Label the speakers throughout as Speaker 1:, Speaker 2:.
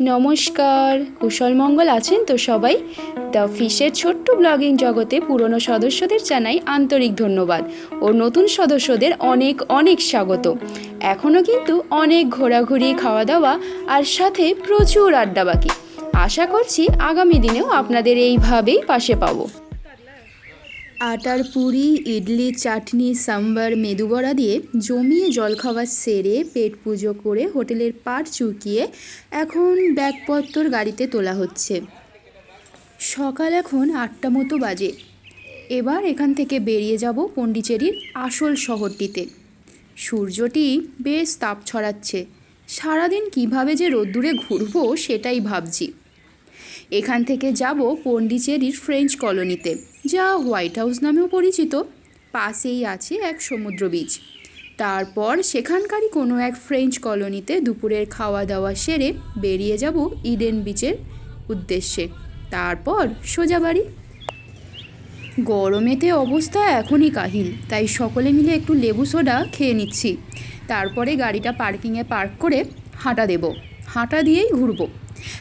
Speaker 1: নমস্কার, কুশল মঙ্গল আছেন তো সবাই? দ্য ফিশের ছোট্ট ব্লগিং জগতে পুরনো সদস্যদের জানাই আন্তরিক ধন্যবাদ ও নতুন সদস্যদের অনেক অনেক স্বাগত। এখনও কিন্তু অনেক ঘোরাঘুরি খাওয়া দাওয়া আর সাথে প্রচুর আড্ডা বাকি। আশা করছি আগামী দিনেও আপনাদের এইভাবেই পাশে পাবো। আটার পুরি, ইডলি, চাটনি, সাম্বার, মেদুবড়া দিয়ে জমিয়ে জলখাবার সেরে পেট পুজো করে হোটেলের পাট চুকিয়ে এখন ব্যাগপত্তর গাড়িতে তোলা হচ্ছে। সকাল এখন আটটা মতো বাজে। এবার এখান থেকে বেরিয়ে যাব পন্ডিচেরির আসল শহরটিতে। সূর্যটি বেশ তাপ ছড়াচ্ছে। সারাদিন কীভাবে যে রোদ্দুরে ঘুরবো সেটাই ভাবছি। এখান থেকে যাব পন্ডিচেরির ফ্রেঞ্চ কলোনিতে, যা হোয়াইট হাউস নামেও পরিচিত। পাশেই আছে এক সমুদ্র বীচ। তারপর সেখানকারই কোনো এক ফ্রেঞ্চ কলোনিতে দুপুরের খাওয়া দাওয়া সেরে বেরিয়ে যাব ইডেন বিচের উদ্দেশ্যে। তারপর সোজা বাড়ি। গরমেতে অবস্থা এখনই কাহিল, তাই সকলে মিলে একটু লেবু সোডা খেয়ে নিচ্ছি। তারপরে গাড়িটা পার্কিংয়ে পার্ক করে হাঁটা দেব। হাঁটা দিয়েই ঘুরবো।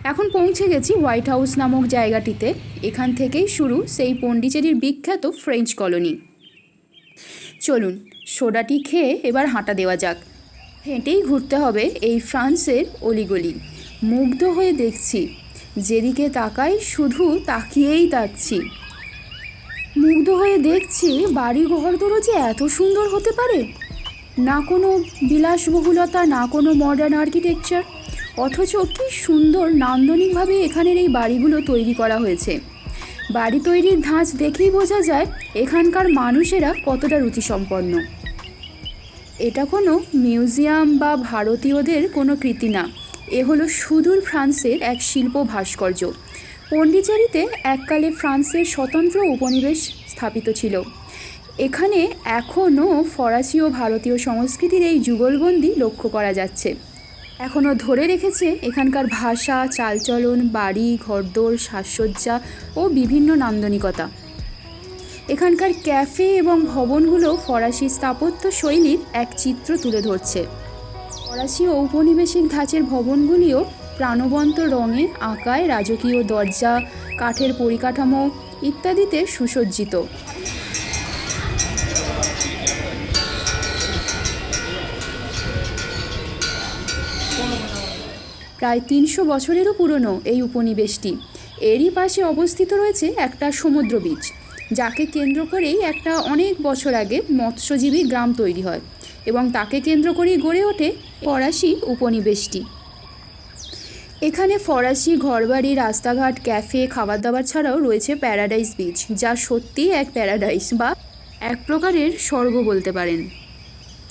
Speaker 1: এখন পৌঁছে গেছি হোয়াইট হাউস নামক জায়গাটিতে। এখান থেকেই শুরু সেই পন্ডিচেরির বিখ্যাত ফ্রেঞ্চ কলোনি। চলুন, সোডাটি খেয়ে এবার হাঁটা দেওয়া যাক। হেঁটেই ঘুরতে হবে এই ফ্রান্সের অলিগলি। মুগ্ধ হয়ে দেখছি, যেদিকে তাকাই শুধু তাকিয়েই তাচ্ছি। মুগ্ধ হয়ে দেখছি বাড়ি ঘরদোরও যে এত সুন্দর হতে পারে। না কোনো বিলাসবহুলতা, না কোনো মডার্ন আর্কিটেকচার অথচ কি সুন্দর নান্দনিকভাবে এখানের এই বাড়িগুলো তৈরি করা হয়েছে। বাড়ি তৈরির ধাঁচ দেখেই বোঝা যায় এখানকার মানুষেরা কতটা রুচিসম্পন্ন। এটা কোনো মিউজিয়াম বা ভারতীয়দের কোনো কৃতি না। এ হলো সুদূর ফ্রান্সের এক শিল্প ভাস্কর্য। পন্ডিচেরিতে এককালে ফ্রান্সের স্বতন্ত্র উপনিবেশ স্থাপিত ছিল। এখানে এখনও ফরাসি ও ভারতীয় সংস্কৃতির এই যুগলবন্দি লক্ষ্য করা যাচ্ছে। এখনও ধরে রেখেছে এখানকার ভাষা, চালচলন, বাড়ি, ঘরদোর, সাজসজ্জা ও বিভিন্ন নান্দনিকতা। এখানকার ক্যাফে এবং ভবনগুলো ফরাসি স্থাপত্য শৈলীর এক চিত্র তুলে ধরছে। ফরাসি ঔপনিবেশিক ধাঁচের ভবনগুলিও প্রাণবন্ত রঙে আঁকায় রাজকীয় দরজা, কাঠের পরিকাঠামো ইত্যাদিতে সুসজ্জিত। প্রায় তিনশো বছরেরও পুরনো এই উপনিবেশটি। এরই পাশে অবস্থিত রয়েছে একটা সমুদ্র বীচ, যাকে কেন্দ্র করেই একটা অনেক বছর আগে মৎস্যজীবী গ্রাম তৈরি হয় এবং তাকে কেন্দ্র করেই গড়ে ওঠে ফরাসি উপনিবেশটি। এখানে ফরাসি ঘরবাড়ি, রাস্তাঘাট, ক্যাফে খাবার দাবার ছাড়াও রয়েছে প্যারাডাইস বিচ, যা সত্যিই এক প্যারাডাইস বা এক প্রকারের স্বর্গ বলতে পারেন।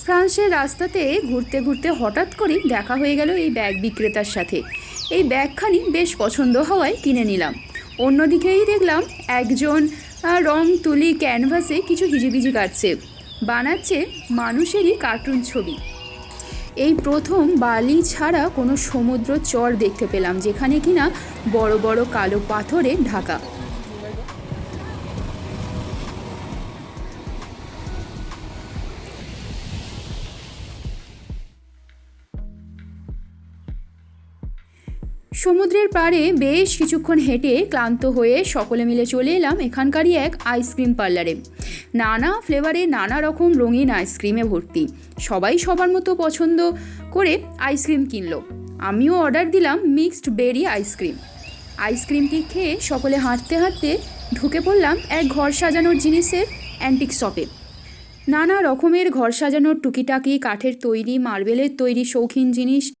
Speaker 1: ফ্রান্সের রাস্তাতে ঘুরতে ঘুরতে হঠাৎ করেই দেখা হয়ে গেল এই ব্যাগ বিক্রেতার সাথে। এই ব্যাগখানি বেশ পছন্দ হওয়ায় কিনে নিলাম। অন্যদিকেই দেখলাম একজন রং তুলি ক্যানভাসে কিছু হিজিবিজি কাটছে। বানাচ্ছে মানুষেরই কার্টুন ছবি। এই প্রথম বালি ছাড়া কোনো সমুদ্র চর দেখতে পেলাম, যেখানে কিনা বড় বড় কালো পাথরে ঢাকা। সমুদ্রের পাড়ে বেশ কিছুক্ষণ হেঁটে ক্লান্ত হয়ে সকলে মিলে চলে এলাম এখানকারই এক আইসক্রিম পার্লারে। নানা ফ্লেভারে নানা রকম রঙিন আইসক্রিমে ভর্তি। সবাই সবার মতো পছন্দ করে আইসক্রিম কিনলো। আমিও অর্ডার দিলাম মিক্সড বেরি আইসক্রিম। আইসক্রিমটি খেয়ে সকলে হাঁটতে হাঁটতে ঢুকে পড়লাম এক ঘর সাজানোর জিনিসের অ্যান্টিক শপে। নানা রকমের ঘর সাজানোর টুকিটাকি, কাঠের তৈরি, মার্বেলের তৈরি শৌখিন জিনিস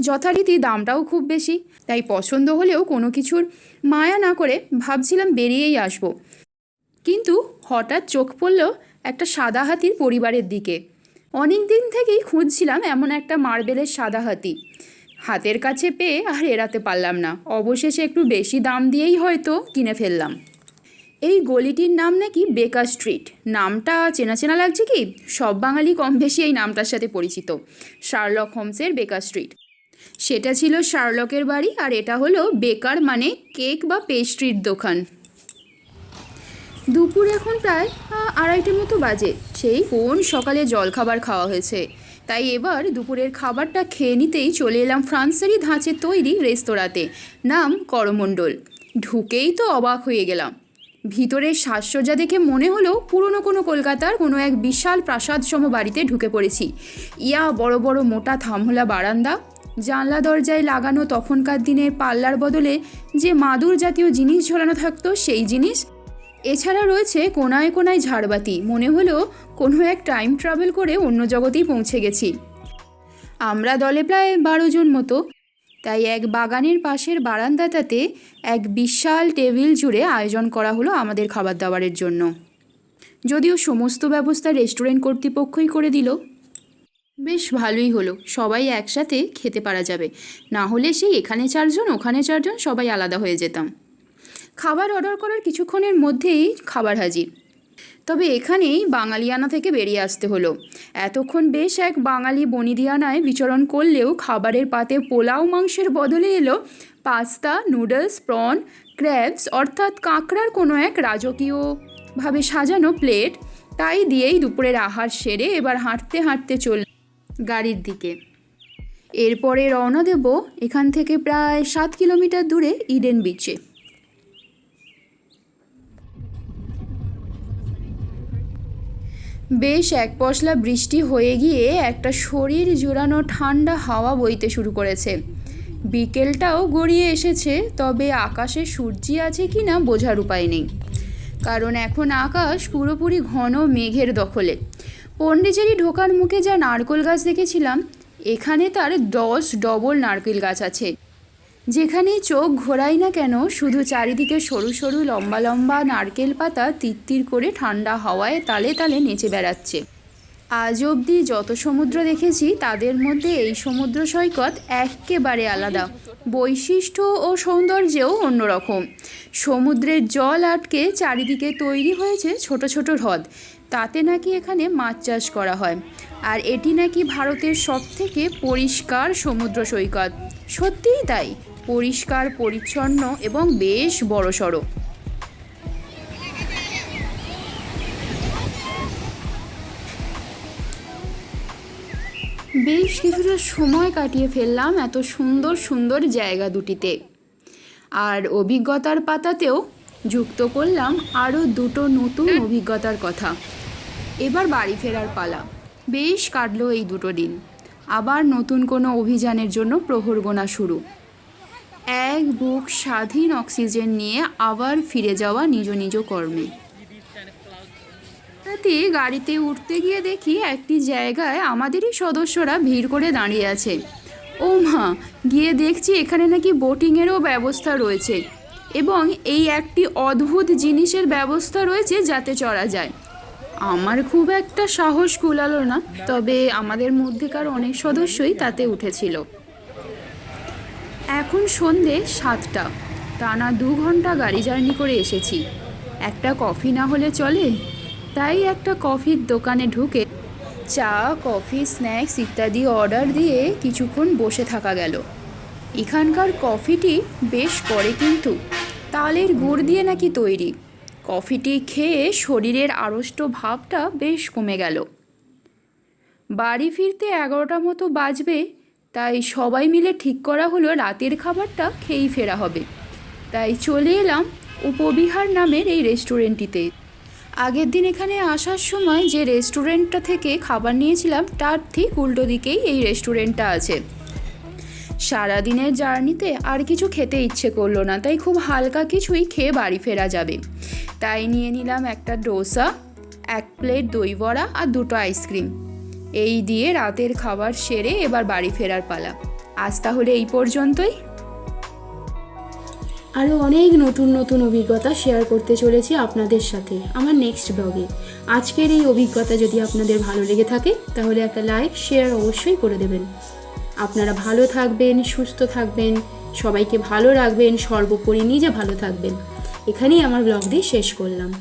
Speaker 1: যথারীতি দামটাও খুব বেশি, তাই পছন্দ হলেও কোনো কিছুর মায়া না করে ভাবছিলাম বেরিয়েই আসব। কিন্তু হঠাৎ চোখ পড়ল একটা সাদা হাতির পরিবারের দিকে। অনেক দিন থেকেই খুঁজছিলাম এমন একটা মার্বেলের সাদা হাতি। হাতের কাছে পেয়ে আর এড়াতে পারলাম না। অবশেষে একটু বেশি দাম দিয়েই হয়তো কিনে ফেললাম। এই গলিটির নাম নাকি বেকার স্ট্রিট। নামটা চেনা চেনা লাগছে কি? সব বাঙালি কম বেশি এই নামটার সাথে পরিচিত। শার্লক হোমসের বেকার স্ট্রিট। সেটা ছিল শার্লকের বাড়ি আর এটা হলো বেকার মানে কেক বা পেস্ট্রির দোকান। দুপুর এখন প্রায় আহ, আড়াইটে মতো বাজে। সেই কোন সকালে জলখাবার খাওয়া হয়েছে। তাই এবার দুপুরের খাবারটা খেয়ে নিতেই চলে এলাম ফ্রান্সেরই ধাঁচে তৈরি রেস্তোরাঁতে। নাম করমণ্ডল। ঢুকেই তো অবাক হয়ে গেলাম। ভিতরের সাজসজ্জা দেখে মনে হলো পুরনো কোনো কলকাতার কোনো এক বিশাল প্রাসাদসম বাড়িতে ঢুকে পড়েছি। ইয়া বড় বড় মোটা থামহোলা বারান্দা জানলা দরজায় লাগানো তখনকার দিনের পাল্লার বদলে যে মাদুর জাতীয় জিনিস ঝোলানো থাকতো সেই জিনিস। এছাড়া রয়েছে কোনায় কোনায় ঝাড়বাতি, মনে হলো কোনো এক টাইম ট্রাভেল করে অন্য জগতেই পৌঁছে গেছি। আমরা দলে প্রায় বারো জন মতো। তাই এক বাগানের পাশের বারান্দাটাতে এক বিশাল টেবিল জুড়ে আয়োজন করা হলো আমাদের খাবার দাবারের জন্য। যদিও সমস্ত ব্যবস্থা রেস্টুরেন্ট কর্তৃপক্ষই করে দিল। বেশ ভালোই হলো, সবাই একসাথে খেতে পারা যাবে। না হলে সেই এখানে চারজন, ওখানে চারজন, সবাই আলাদা হয়ে যেতাম। খাবার অর্ডার করার কিছুক্ষণের মধ্যেই খাবার হাজির। তবে এখানেই বাঙালিয়ানা থেকে বেরিয়ে আসতে হলো। এতক্ষণ বেশ এক বাঙালি বনিদিয়ানায় বিচরণ করলেও খাবারের পাতে পোলাও মাংসের বদলে এলো পাস্তা, নুডলস, প্রন, ক্র্যাবস, অর্থাৎ কাঁকড়ার কোনো এক রাজকীয়ভাবে সাজানো প্লেট। তাই দিয়েই দুপুরের আহার সেরে এবার হাঁটতে হাঁটতে চল গাড়ির দিকে। এরপরে রওনা দেব এখান থেকে প্রায় সাত কিলোমিটার দূরে ইডেন বিচে। বেশ এক পশলা বৃষ্টি হয়ে গিয়ে একটা শরীর জুড়ানো ঠান্ডা হাওয়া বইতে শুরু করেছে। বিকেলটাও গড়িয়ে এসেছে, তবে আকাশে সূর্যি আছে কি না বোঝার উপায় নেই। কারণ এখন আকাশ পুরোপুরি ঘন মেঘের দখলে। পন্ডিচেরি ঢোকার মুখে যা নারকেল গাছ দেখেছিলাম, এখানে তার দশ ডবল নারকেল গাছ আছে। যেখানেই চোখ ঘোরাই না কেন, শুধু চারিদিকে সরু সরু লম্বা লম্বা নারকেল পাতা তিত্তির করে ঠান্ডা হাওয়ায় তালে তালে নেচে বেড়াচ্ছে। আজ অবধি যত সমুদ্র দেখেছি, তাদের মধ্যে এই সমুদ্র সৈকত একেবারে আলাদা। বৈশিষ্ট্য ও সৌন্দর্যেও অন্যরকম। সমুদ্রের জল আটকে চারিদিকে তৈরি হয়েছে ছোট ছোট হ্রদ। তাতে নাকি এখানে মাছ চাষ করা হয়। আর এটি নাকি ভারতের সবথেকে পরিষ্কার সমুদ্র সৈকত। সত্যিই তাই পরিষ্কার পরিচ্ছন্ন এবং বেশ বড়সড়। বেশ কিছুটা সময় কাটিয়ে ফেললাম এত সুন্দর সুন্দর জায়গা দুটিতে। আর অভিজ্ঞতার পাতাতেও যুক্ত করলাম আরও দুটো নতুন অভিজ্ঞতার কথা। এবার বাড়ি ফেরার পালা। বেশ কাটলো এই দুটো দিন। আবার নতুন কোনো অভিযানের জন্য প্রহর গোনা শুরু। এক বুক স্বাধীন অক্সিজেন নিয়ে আবার ফিরে যাওয়া নিজ নিজ কর্মে। রাতে গাড়িতে উঠতে গিয়ে দেখি একটি জায়গায় আমাদেরই সদস্যরা ভিড় করে দাঁড়িয়ে আছে। ও মা, গিয়ে দেখছি এখানে নাকি বোটিংয়েরও ব্যবস্থা রয়েছে। এবং এই একটি অদ্ভুত জিনিসের ব্যবস্থা রয়েছে যাতে চড়া যায়। আমার খুব একটা সাহস কুলালো না, তবে আমাদের মধ্যেকার অনেক সদস্যই তাতে উঠেছিল। এখন সন্ধে সাতটা, টানা দু ঘণ্টা গাড়ি জার্নি করে এসেছি। একটা কফি না হলে চলে, তাই একটা কফির দোকানে ঢুকে চা, কফি, স্ন্যাক্স ইত্যাদি অর্ডার দিয়ে কিছুক্ষণ বসে থাকা গেল। এখানকার কফিটি বেশ করে কিন্তু, তালের গুড় দিয়ে নাকি তৈরি। কফিটি খেয়ে শরীরের আড়ষ্ট ভাবটা বেশ কমে গেল। বাড়ি ফিরতে এগারোটা মতো বাজবে, তাই সবাই মিলে ঠিক করা হলো রাতের খাবারটা খেয়েই ফেরা হবে। তাই চলে এলাম উপবিহার নামের এই রেস্টুরেন্টটিতে। আগের দিন এখানে আসার সময় যে রেস্টুরেন্টটা থেকে খাবার নিয়েছিলাম, তার ঠিক উল্টো দিকেই এই রেস্টুরেন্টটা আছে। সারাদিনের জার্নিতে আর কিছু খেতে ইচ্ছে করল না, তাই খুব হালকা কিছুই খেয়ে বাড়ি ফেরা যাবে। তাই নিয়ে নিলাম একটা ডোসা, এক প্লেট দই বড়া আর দুটো আইসক্রিম। এই দিয়ে রাতের খাবার সেরে এবার বাড়ি ফেরার পালা। আজ তাহলে এই পর্যন্তই।
Speaker 2: আরও অনেক নতুন নতুন অভিজ্ঞতা শেয়ার করতে চলেছি আপনাদের সাথে আমার নেক্সট ব্লগে আজকের এই অভিজ্ঞতা যদি আপনাদের ভালো লেগে থাকে, তাহলে একটা লাইক শেয়ার অবশ্যই করে দেবেন। আপনারা ভালো থাকবেন, সুস্থ থাকবেন, সবাইকে ভালো রাখবেন, সর্বোপরি নিজে ভালো থাকবেন। এখানেই আমার ব্লগটি শেষ করলাম।